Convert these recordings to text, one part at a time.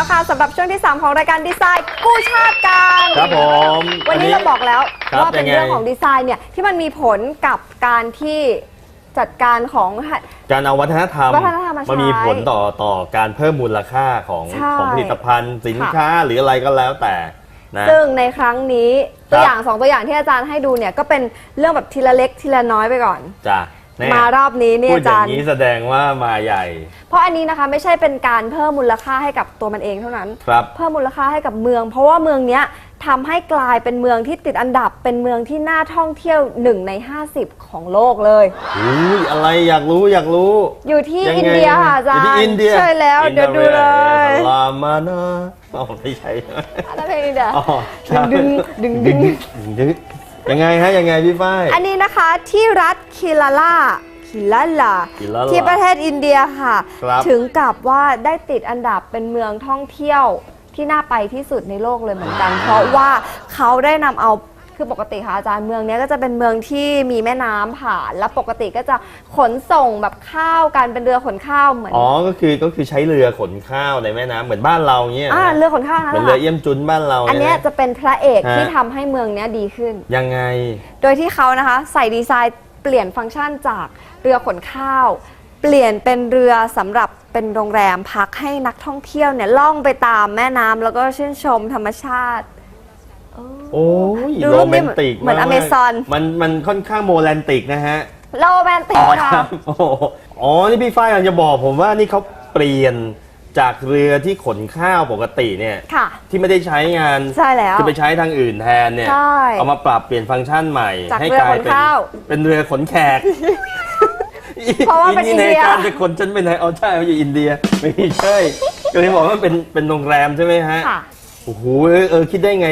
แล้วค่ะสำหรับช่วงที่ 3 ของรายการดีไซน์กู้ชาติกันครับผมวันนี้เราบอกแล้วครับว่าเป็นยังไง เรื่องของดีไซน์เนี่ยที่มันมีผลกับการที่จัดการของ การเอาวัฒนธรรมวัฒนธรรมมาใช้มันมีผลต่อต่อการเพิ่มมูลค่าของใช่ของผลิตภัณฑ์สินค้าหรืออะไรก็แล้วแต่นะ ซึ่งในครั้งนี้ครับตัวอย่างสองตัวอย่างที่อาจารย์ให้ดูเนี่ยก็เป็นเรื่องแบบทีละเล็กทีละน้อยไปก่อน จ้ะแน่ มารอบนี้เนี่ยพูดอาอย่าจารงย์นี้แสดงว่ามาใหญ่เพราะอันนี้นะคะไม่ใช่เป็นการเพิ่มมูลค่าให้กับตัวมันเองเท่านั้น ครับ เพิ่มมูลค่าให้กับเมือง เพราะว่าเมืองเนี้ยทำให้กลายเป็นเมืองที่ติดอันดับ เป็นเมืองที่น่าท่องเที่ยว 1 ใน 50 ของโลกเลย อุ้ยอะไรอยากรู้อยากรู้อยู่ที่ยังไงอินเดียค่ะอาจารอยู่ย์ที่อินเดียใช่แล้วเดี๋ยวดูเลยลามานะอ๋อไม่ใช่อะไรเพลงอินเดียอ๋อใช่ ดึงดึงดึงดึง ยังไงฮะยังไงพี่ฝ้าย อันนี้นะคะที่รัฐคิลาลาคิลาลาคิลาลาที่ประเทศอินเดียค่ะ ครับถึงกับว่าได้ติดอันดับเป็นเมืองท่องเที่ยวที่น่าไปที่สุดในโลกเลยเหมือนกัน เพราะว่าเขาได้นำเอา คือปกติค่ะอาจารย์เมืองเนี้ยก็จะเป็นเมืองที่มีแม่น้ำผ่านแล้วปกติก็จะขนส่งแบบข้าวกันเป็นเรือขนข้าวเหมือนอ๋อก็คือก็คือใช้เรือขนข้าวในแม่น้ำเหมือนบ้านเราเงี้ยอ่าเรือขนข้าวนะเหมือนเรือเอี่ยมจุนบ้านเราอันเนี้ยยจะเป็นพระเอกฮะที่ทำให้เมืองเนี้ยดีขึ้น ยังไง โดยที่เขานะคะใส่ดีไซน์เปลี่ยนฟังก์ชันจากเรือขนข้าว เปลี่ยนเป็นเรือสำหรับเป็นโรงแรมพักให้นักท่องเที่ยวเนี่ยล่องไปตามแม่น้ำแล้วก็ชื่นชมธรรมชาติ โอ้ยดูโรรูปแมนี้นติกเหมือนาก Amazon มันมันค่อนข้างโมแรนติกนะฮะโรแมนติกค่ะ โอ้โหอ๋อ นี่พี่ฝ้ายกำลังจะบอกผมว่านี่เขาเปลี่ยนจากเรือที่ขนข้าวปกติเนี่ย ค่ะ ที่ไม่ได้ใช้งานใช่แล้วคือไปใช้ทางอื่นแทนเนี่ย ใช่เอามาปรับเปลี่ยนฟังก์ชันใหม่จากให้เรือกลายขนเป็นข้าวเป็นเรือขนแขกเพราะว่าเป็นอินเดียในการจะขนฉันไปไหนอ๋อใช่เขาอยู่อินเดียไม่ใช่ก็เลยบอกว่ามันเป็นเป็นโรงแรมใช่ไหมฮะ ค่ะ โอ้โหเออเออคิดได้ไง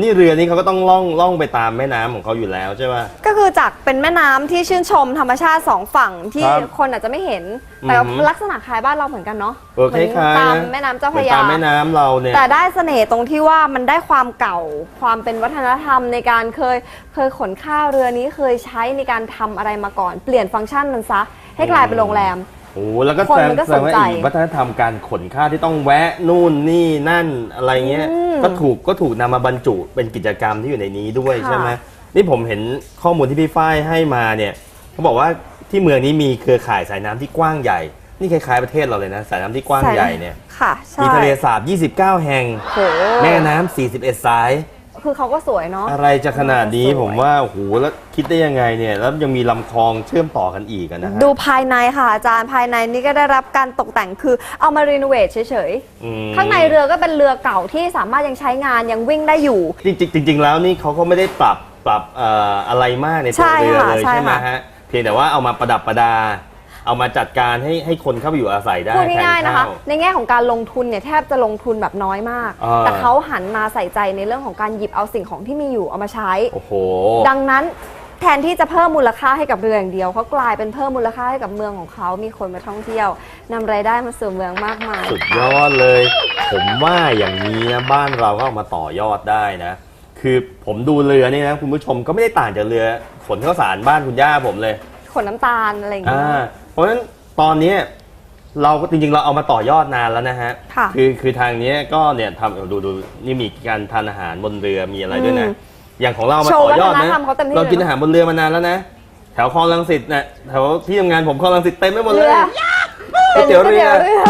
นี่เรือนี้เขาก็ต้องล่องล่องไปตามแม่น้ำของเขาอยู่แล้วใช่ป่ะ ก็คือจากเป็นแม่น้ำที่ชื่นชมธรรมชาติสองฝั่งที่ครับคนอาจจะไม่เห็น แต่อือหือลักษณะคล้ายบ้านเราเหมือนกันเนาะเออเหมืนคล้ายๆตามนะแม่น้ำเจ้าเหพมือระนยา ตามแม่น้ำเราเนี่ย แต่ได้เสน่ห์ตรงที่ว่ามันได้ความเก่าความเป็นวัฒนธรรมในการเคยเคยขนข้าวเรือนี้เคยใช้ในการทำอะไรมาก่อน เปลี่ยนฟังก์ชันมันซะ ให้กลายเป็นโรงแรม โอ้แล้วก็คนแสดงมันก็แสดงว่าสนใจ อีกวัฒนธรรมการขนข้าวที่ต้องแวะนู่นนี่นั่นอะไรเงี้ยอืมก็ถูกก็ถูกนำมาบรรจุเป็นกิจกรรมที่อยู่ในนี้ด้วยค่ะใช่ไหมนี่ผมเห็นข้อมูลที่พี่ฝ้ายให้มาเนี่ยเขาบอกว่าที่เมืองนี้มีเครือข่ายสายน้ำที่กว้างใหญ่ นี่คล้ายๆประเทศเราเลยนะ สายน้ำที่กว้างใหญ่เนี่ยค่ะ ใช่มีทะเลสาบ 29 แห่ง โห แม่น้ำ 41 สาย คือเขาก็สวยเนาะอะไรจะขนาดนี้สวยผมว่าโอ้โหแล้วคิดได้ยังไงเนี่ย แล้วยังมีลำคลองเชื่อมต่อกันอีกอะนะฮะดูภายในค่ะอาจารย์ภายในนี้ก็ได้รับการตกแต่งคือเอามารีโนเวทเฉยอืมๆข้างในเรือก็เป็นเรือเก่าที่สามารถยังใช้งานยังวิ่งได้อยู่ จริงๆจริงๆแล้วนี่เขาก็ไม่ได้ปรับปรับเอ่ออะไรมากในใช่ตัวเรือค่ะเลยใช่ใช่ไหมค่ะฮะเพียงแต่ว่าเอามาประดับประดา เอามาจัดการให้ให้คนเข้าไปอยู่อาศัยได้พูดง่ายๆแทนะคะข้วในแง่ของการลงทุนเนี่ยแทบจะลงทุนแบบน้อยมากอ่าแต่เขาหันมาใส่ใจในเรื่องของการหยิบเอาสิ่งของที่มีอยู่เอามาใช้ โอ้โห ดังนั้นแทนที่จะเพิ่มมูลค่าให้กับเรืออย่างเดียวเขากลายเป็นเพิ่มมูลค่าให้กับเมืองของเขา มีคนมาท่องเที่ยวนำรายได้มาสู่เมืองมากมาย สุดยอดเลย ผมว่าอย่างนี้นะบ้านเราก็เอามาต่อยอดได้นะ คือผมดูเรือนี่นะคุณผู้ชมก็ไม่ได้ต่างจากเรือขนข้าวสารบ้านคุณย่าผมเลย ขนน้ำตาลอะไรอย่างเงี้อ่าย เพราะฉะนั้นตอนเนี้ยเราก็จริงๆ เราเอามาต่อยอดนานแล้วนะฮะค่ะคือคือทางเนี้ยก็เนี่ยทำดูดูนี่มีการทานอาหารบนเรือมีอะไรด้วยนะอืมอย่างของเรามาโชว์ต่อยอดวัฒนนะธรรมเขาเต็มที่เรากินเลยเนอะอาหารบนเรือมานานแล้วนะ แถวคลองลังสิตนะแถวที่ทำงานผมคลองลังสิตเต็มไปหมดเลเรืยอก๋วยเตี๋ยวเรือก๋เรือ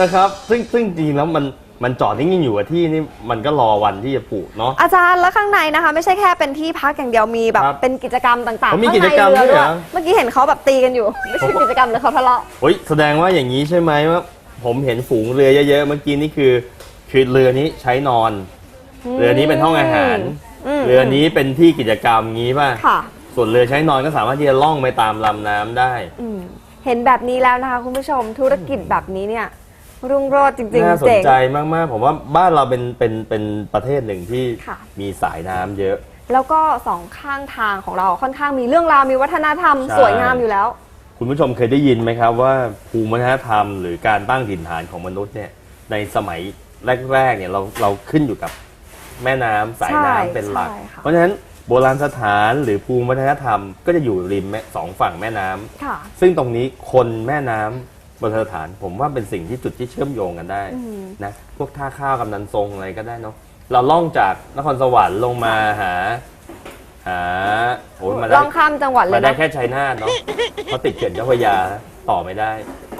นะครับ ซึ่งซึ่งจริงๆแล้วมัน มันจอดนิ่งๆอยู่กับที่นี่มันก็รอวันที่จะปลูกเนาะ อาจารย์แล้วข้างในนะคะ ไม่ใช่แค่เป็นที่พักอย่างเดียวมีแบบครับเป็นกิจกรรมต่างอ๋ๆอมีข้างกิจในกรรมเรือด้วยด้เหวรยอเมื่อกี้เห็นเขาแบบตีกันอยู่ ไม่ใช่กิจกรรมเลยเขาทะเลาะ เฮ้ยแสดงว่าอย่างนี้ใช่ไหมว่าผมเห็นฝูงเรือเยอะๆเมื่อกี้นี่คือ คือเรือนี้ใช้นอน เรือนี้เป็นห้องอาหารมเรือนี้เป็นที่กิจกรรมงี้ป่ะ ค่ะ ส่วนเรือใช้นอนก็สามารถที่จะล่องไปตามลำน้ำได้ อืมเห็นแบบนี้แล้วนะคะคุณผู้ชมธุรกิจแบบนี้เนี่ย รุ่งโรจน์จริงน่าๆสนเจ๋ง ใจมาก ๆ ผมว่าบ้านเราเป็นเป็นเป็นประเทศหนึ่งที่ค่ะ มีสายน้ำเยอะ แล้วก็สองข้างทางของเราค่อนข้างมีเรื่องราวมีวัฒนธรรมใช่ สวยงามอยู่แล้ว คุณผู้ชมเคยได้ยินไหมครับว่าภูมิวัฒนธรรมหรือการตั้งถิ่นฐานของมนุษย์เนี่ยในสมัยแรกๆเนี่ยเราเราขึ้นอยู่กับแม่น้ำสายใช่น้ำเป็นหลัก ใช่ค่ะ เพราะฉะนั้นโบราณสถานหรือภูมิวัฒนธรรม ก็จะอยู่ริมแม่สองฝั่งแม่น้ำค่ะ ซึ่งตรงนี้คนแม่น้ำ บนสถานผมว่าเป็นสิ่งที่จุดที่เชื่อมโยงกันได้อืมนะพวกท่าข้าวกำนันทรงอะไรก็ได้เนาะเราล่องจากนครสวรรค์ลงมาหา หาโอ้ยมาล่ได้องข้ามจังหวัดเลมายได้นะแค่ชัยนาทเนาะเพราะติดเขื่อนเจ้าพระยาต่อไม่ได้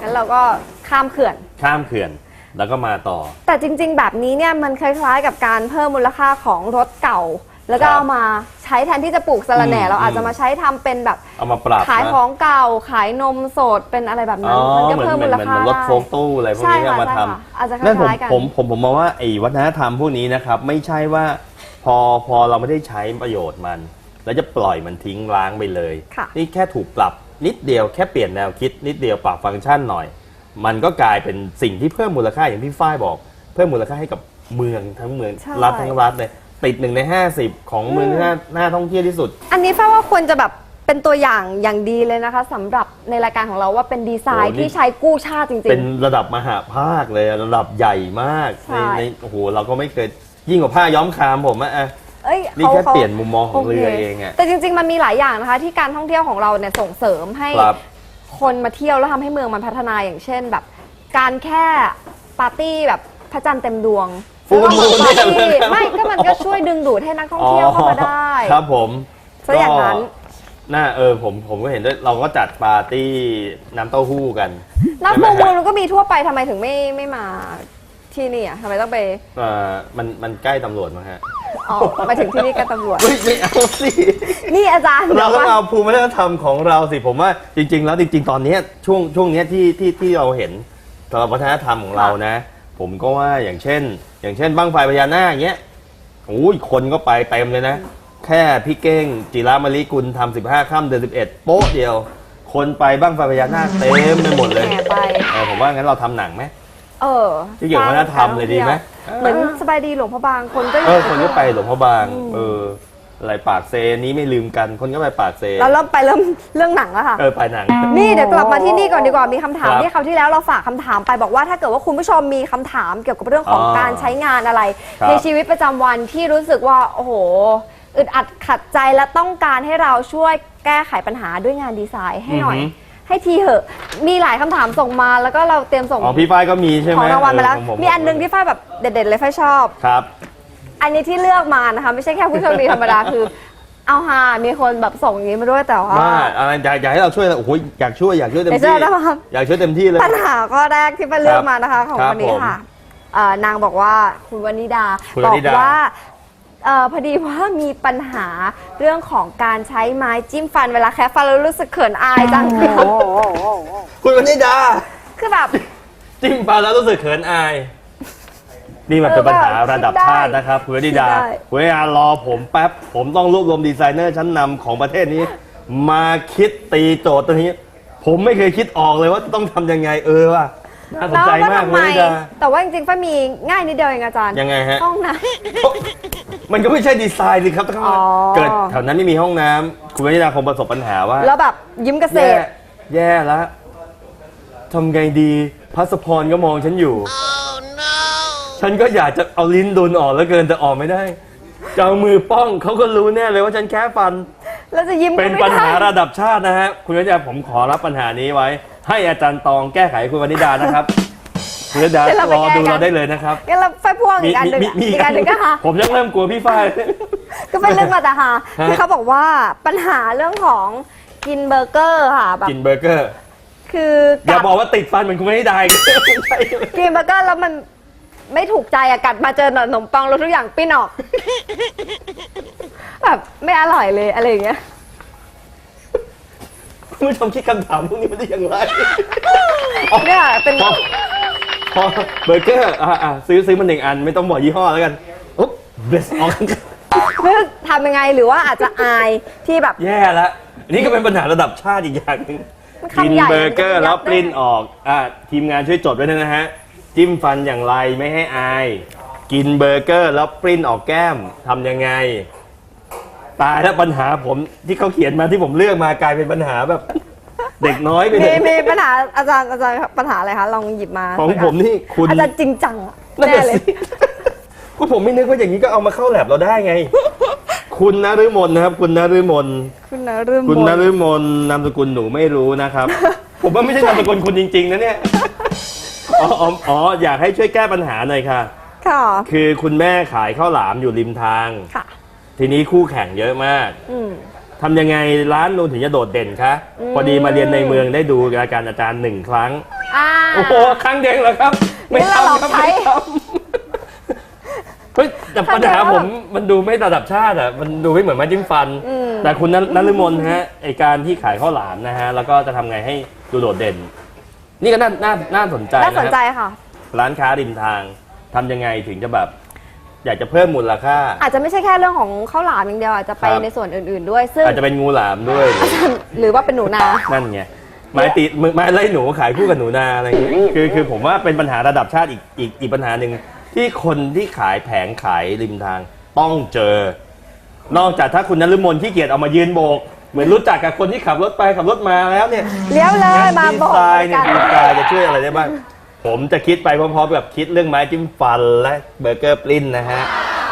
งั้นเราก็ข้ามเขื่อน ข้ามเขื่อนแล้วก็มาต่อ แต่จริง ๆ แบบนี้เนี่ยมันคล้ายๆ กับการเพิ่มมูลค่าของรถเก่า แล้วก็ครับเอามาใช้แทนที่จะปลูกสะระแหน่ อืมเราอาจอืมจะมาใช้ทำเป็นแบบเอามาปรับขายนะของเก่าขายนมสดเป็นอะไรแบบอ๋นั้อนมันก็เหมือนเพิ่มเหมืมูอนลเหมือนค่ารถได้โฟล์ตู้อะไรพวกใช่นี้ค่ะเอามาใช่ทำ ค่ะอาจจะคนั่นผมล้ายๆกัน ผมผมผมมองว่าไอ้วัฒนธรรมพวกนี้นะครับ ไม่ใช่ว่าพอพอเราไม่ได้ใช้ประโยชน์มัน แล้วจะปล่อยมันทิ้งร้างไปเลย ค่ะ นี่แค่ถูกปรับนิดเดียวแค่เปลี่ยนแนวคิดนิดเดียวปรับฟังก์ชันหน่อย มันก็กลายเป็นสิ่งที่เพิ่มมูลค่าอย่างที่ฝ้ายบอก เพิ่มมูลค่าให้กับเมืองทั้งเมืองใช่ รัฐทั้งรัฐเลย ติดหนึ่งในห้าสิบของเมืองที่น่าน่าท่องเที่ยวที่สุด อันนี้ฟ้าว่าควรจะแบบเป็นตัวอย่างอย่างดีเลยนะคะสำหรับในรายการของเราว่าเป็นดีไซน์โอ้นี่ ที่ใช้กู้ชาติจริเป็ง นระดับมหาภาคเลยระดับใหญ่มากใช่ ในในโอ้โหเราก็ไม่เคยยิ่งกว่าผ้าย้อมคามผมอะอะ ๆ เอ้ยนี่ขาแค่ขาเปลี่ยนมุมมองของโเรือเองอะ แต่จริง ๆ มันมีหลายอย่างนะคะ ที่การท่องเที่ยวของเราเนี่ยส่งเสริมให้ ครับ คนมาเที่ยวแล้วทำให้เมืองมันพัฒนาอย่างเช่นแบบ การแค่ปาร์ตี้แบบพระจันทร์เต็มดวง ฟูลมูนปาร์ตี้เนี่ย ไม่ก็มันก็ช่วยดึงดูดให้นักท่องเที่ยวเข้ามาได้ครับผมซะอย่างนั้นก็น่าเออผมผมก็เห็นด้วยเราก็จัดปาร์ตี้น้ำเต้าหู้กันนักใช่โปไหรมโมทฮะมันก็มีทั่วไปทำไมถึงไม่ไม่มาที่นี่อะทำไมต้องไปเออมันมันใกล้ตำรวจมั้งฮะอ๋อมาถึงที่นี่กับตำรวจเฮ้ยไม่เอาสินี่อาจารย์เราดี๋ต้ยวองก่อนเอาภูมิวัฒนธรรมของเราสิผมว่าจริง ๆ แล้วจริง ๆ ตอนเนี้ยช่วงช่วงเนี้ยที่ที่ที่เราเห็นสำหรับวัฒนธรรมของเรานะ ผมก็ว่าอย่างเช่น อย่างเช่นบั้งไฟพญานาคเงี้ยโอ้ยคนก็ไปเต็มเลยนะ แค่พี่เก้งจิรามลิกุลทำสิบห้าค่ำเดือนสิบเอ็ดโป๊ะเดียว คนไปบ้างไฟพญานาคเต็มไปหมดเลยแห่ไป เออผมว่างั้นเราทำหนังไหมเออที่เกี่ยวกับวัฒนธรรมเลยดีไหมเหมือนสบายดีหลวงพระบางคนก็เออคนก็ไปหลวงพระบางอืมเออ อะไรปากเซนี้ไม่ลืมกันคนก็ไปปากเซเราเริ่มไปเริ่มเรื่องหนังแล้วค่ะ เออไปหนัง นี่เดี๋ยวกลับมาที่นี่ก่อนดีกว่ามีคำถามครับที่คราวที่แล้วเราฝากคำถามไปบอกว่าถ้าเกิดว่าคุณผู้ชมมีคำถามเกี่ยวกับเรื่องของอ๋อการใช้งานอะไรครับในชีวิตประจำวันที่รู้สึกว่าโอ้โหอึดอัดขัดใจและต้องการให้เราช่วยแก้ไขปัญหาด้วยงานดีไซน์ให้หน่อยอือหือให้ทีเหอะ มีหลายคำถามส่งมาแล้วก็เราเตรียมส่ง อ๋อพี่ฝ้ายก็มีใช่ไหขมองรางวัลมาแล้วเขงผมีอันหนึงที่ฝ้ายแบบเด็ดๆเลยฝ้ายชอบ ครับ อันนี้ที่เลือกมานะคะ ไม่ใช่แค่ผู้โชคดีธรรมดาคือ เอาฮามีคนแบบส่งอย่างนี้มาด้วยแต่ว่า ว่าอะไรอยากอยากให้เราช่วยโอ้โหอยากช่วยอยากช่วยเต็มเดี๋ยวที่จะได้ครับ อยากช่วยเต็มที่เลย ปัญหาข้อแรกที่ป้าเลือกมานะคะ ของครับวันนี้ผมค่ะเอ่อนางบอกว่าคุณวนิดาคุณบวอกนิดา ว่าเอ่อพอดีว่ามีปัญหาเรื่องของการใช้ไม้จิ้มฟันเวลาแคะฟันแล้วรู้สึกเขินอายจังคุณวนิดาคือแบบ จิ้มปลาแล้วรู้สึกเขินอาย นี่มันเป็นปัญหาระดับชาตินะครับคุณวนิดาคิดได้คุณวนิดารอผมแป๊บ ผมต้องรวบรวมดีไซเนอร์ชั้นนำของประเทศนี้ มาคิดตีโจทย์ตัวนี้ ผมไม่เคยคิดออกเลยว่าต้องทำยังไงเออว่ะน่าสนใจมากทำคุณวนิดา แต่ว่าจริงๆฝ้ายมีง่ายนิดเดียวเองอาจารย์ยังไงฮะ ห้องน้มันก็ไม่ใช่ดีไซน์สิครับถ้าอ๋อ เกิดแถวนั้นไม่มีห้องน้ำคุณวนิดาคงประสบปัญหาว่าำแล้วแบบยิ้มเกษแย่ตร แย่แล้วทำไงดีพัสพรก็มองฉันอยู่ ฉันก็อยากจะเอาลิ้นดุนออกแล้วเกินแต่ออกไม่ได้จะเอามือป้องเขาก็รู้แน่เลยว่าฉันแค่ฟัน แล้วจะยิ้มก็เป็นไม่ปัญหาได้ระดับชาตินะฮะ คุณวิทยาผมขอรับปัญหานี้ไว้ ให้อาจารย์ตองแก้ไขคุณวนิดานะครับ คุณวนิดารอดูเราได้เลยนะครับงั้นเราไฟพ่วงอีกอันหนึ่งอะอีกอันหนึ่งก็ค่ะ ผมยังเริ่มกลัวพี่ฝ้าย ก็เป็นเรื่องมาแต่หาฮะที่เขาบอกว่าปัญหาเรื่องของกินเบอร์เกอร์ค่ะแบบกินเบอร์เกอร์ คืออย่าบอกว่าติดฟันเหมือนคุณวนิดาอีกไม่ใช่กินเบอร์เกอร์แล้วมัน ไม่ถูกใจอะกัดมาเจอขนมปังแล้วทุกอย่างปิ้นออก แบบไม่อร่อยเลยอะไรอย่างเงี้ย คุณผู้ชมคิดคำถามพวกนี้มันได้อย่างไร เนี่ยเป็นพอพอเบอร์เกอร์อะอะซื้อซื้อมันหนึ่งอันไม่ต้องบอกยี่ห้อแล้วกันอุ๊บเบสออกไม่รู้ทำยังไงหรือว่าอาจจะอายที่แบบ แย่ละอันนี้ก็เป็นปัญหาระดับชาติอีกอย่างหนึงมันกินคำใหญ่เบอร์เกอร์มันจะแล้วยัดได้ปริ้นออกอะทีมงานช่วยจดไว้ด้วยนะฮะ จิ้มฟันอย่างไรไม่ให้อาย กินเบอร์เกอร์แล้วปริ้นออกแก้มทำยังไง ตายแล้วปัญหาผมที่เขาเขียนมาที่ผมเลือกมากลายเป็นปัญหาแบบ เด็กน้อยไปเลมียมีปัญหาอาจารย์อาจารย์ปัญหาอะไรคะลองหยิบมาของผมนี่คุณอาจารย์จริงจังอะนั่นแน่น่ะเลย สิก็ผมไม่นึกว่าอย่างนี้ก็เอามาเข้าแลบเราได้ไง คุณนฤมลนะครับ คุณนฤมล คุณนะเรื่องคุณบนนฤมลนามสกุลหนูไม่รู้นะครับ ผมว่าไม่ใช่นามสกุลคุณจริง ๆ นะเนี่ย อ๋ออ๋ออ๋ออยากให้ช่วยแก้ปัญหาหน่อยค่ะ ค่ะคือคุณแม่ขายข้าวหลามอยู่ริมทาง ค่ะ ทีนี้คู่แข่งเยอะมากอืม ทำยังไงร้านนูนถึงจะโดดเด่นคะอืม พอดีมาเรียนในเมืองได้ดูรายการอาจารย์หนึ่งครั้ง อ่า โอ้โหครั้งเดียวเหรอครับ ไม่นี่เราทำครับใช้ไม่ทำเฮ้ยแต่ปัญหาผมมันดูไม่ระดับชาติอะมันดูไม่เหมือนไม้จิ้มฟัน อืม แต่คุณนนฤมลฮะไอการที่ขายข้าวหลามนะฮะ แล้วก็จะทำไงให้ดูโดดเด่น นี่ก็น่าน่าน่าสนใจน่าสนใจนะฮะค่ะ ร้านค้าริมทางทำยังไงถึงจะแบบ อยากจะเพิ่มมูลค่า อาจจะไม่ใช่แค่เรื่องของข้าวหลามอย่างเดียวอาจจะไปครับ ในส่วนอื่น ๆ ด้วยซึ่งอาจจะเป็นงูหลามด้วย หรือว่าเป็นหนูนา นั่นไงไม้ตีไม้ไล่หนูขายคู่กับหนูนาอะไรอย่างเงี้ยคือคือผมว่าเป็นปัญหาระดับชาติอีกอีกอีกปัญหาหนึ่งที่คนที่ขายแผงขายริมทางต้องเจอ นอกจากถ้าคุณนฤมลที่เกียจเอามายืนโบก เหมือนรู้จักกับคนที่ขับรถไปขับรถมาแล้วเนี่ยเลี้ยวเลยมาดีบอกไซน์เนี่ยกันดีไซน์จะช่วยอะไรได้บ้าง ผมจะคิดไปพร้อมๆกับคิดเรื่องไม้จิ้มฟันและเบอร์เกอร์ปลิ้นนะฮะ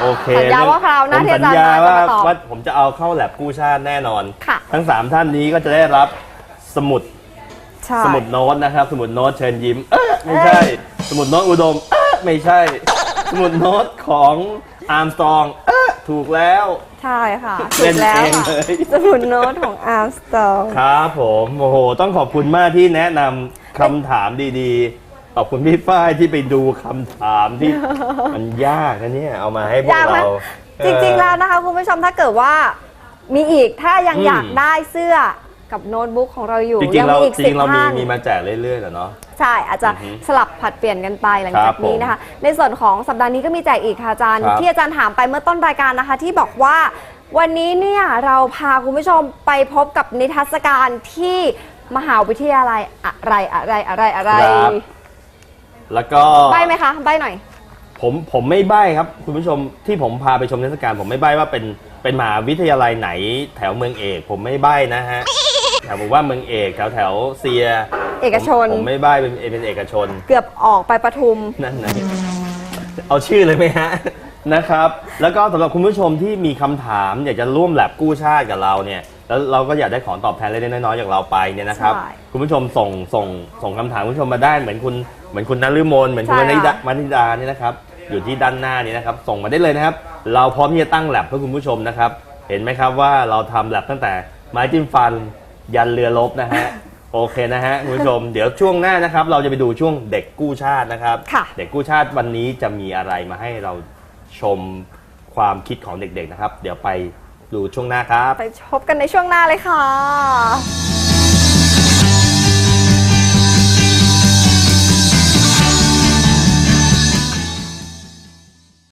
โอเคสัญญาว่าคราวหน้าผมที่สัอาจารย์ญญามาจะว่ามาตอบว่าผมจะเอาเข้าแลบกู้ชาติแน่นอน ค่ะ ทั้งสามท่านนี้ก็จะได้รับสมุด ใช่ สมุดโน้ตนะครับ สมุดโน้ตเชิญยิ้ม เอ๊ะไม่ใช่ สมุดโน้ตอุดม เอ๊ะไม่ใช่ สมุดโน้ตของอาร์มสตรอง เอ๊ะถูกแล้ว ใช่ค่ะเล่นถูกแล้วเองค่ะเลย สมุดโน้ตของอาร์มสตอง ครับผมโอ้โห ต้องขอบคุณมากที่แนะนำคำถามดีๆ ขอบคุณพี่ฝ้ายที่ไปดูคำถามที่ มันยากนะเนี่ย เอามาให้พวกยากไหมเราจริงๆแล้วนะคะคุณผู้ชมถ้าเกิดว่ามีอีกถ้ายังอืมอยากได้เสื้อกับโน้ตบุ๊กของเราอยู่จริงยัๆเรามีอีกจสิริบงๆเรามีท่าน มีมาแจกเรื่อยๆแหละเนาะ ใช่อาจจะอือฮึสลับผลัดเปลี่ยนกันไปหลังครัจากบนี้นะคะ ในส่วนของสัปดาห์นี้ก็มีแจกอีกค่ะอาจารย์ครับที่อาจารย์ถามไปเมื่อต้นรายการนะคะ ที่บอกว่าวันนี้เนี่ยเราพาคุณผู้ชมไปพบกับนิทรรศการที่มหาวิทยาลัยอะไรอะไรอะไรอะไรครับแล้วก็ใบไหมคะใบหน่อย ผมผมไม่ใบ้ครับ คุณผู้ชมที่ผมพาไปชมเทศกาลผมไม่ใบ้ว่าเป็นเป็นมหาวิทยาลัยไหน แถวเมืองเอก ผมไม่ใบ้นะฮะแถวผมว่าเมืองเอกแถวแถวเซีย เอกชนผมผมไม่ใบ้เป็นเป็นเอกชน เกือบออกไปปทุม นั่นนะเอาชื่อเลยไหมฮะ นะครับ แล้วก็สำหรับคุณผู้ชมที่มีคำถาม อยากจะร่วมแลบกู้ชาติกับเราเนี่ยแล้วเราก็อยากได้ของตอบแทนเล็กๆน้อยๆจากเราไปเนี่ยนะครับ ใช่คุณผู้ชมส่งส่งส่งคำถามคุณผู้ชมมาได้เหมือนคุณเหมือนคุณนฤมลเหมือนคุณใช่วนิดาค่ะ วนิดาเนี่ยนะครับ อยู่ที่ด้านหน้านี้นะครับ ส่งมาได้เลยนะครับ เราพร้อมที่จะตั้งแลบเพื่อคุณผู้ชมนะครับ เห็นไหมครับว่าเราทำแลบตั้งแต่ไม้จิ้มฟันยันเรือลบนะฮะ โอเคนะฮะคุณผู้ชม เดี๋ยวช่วงหน้านะครับ เราจะไปดูช่วงเด็กกู้ชาตินะครับ ค่ะเด็กกู้ชาติวันนี้จะมีอะไรมาให้เราชมความคิดของเด็กๆนะครับ เดี๋ยวไปดูช่วงหน้าครับ ไปพบกันในช่วงหน้าเลยค่ะ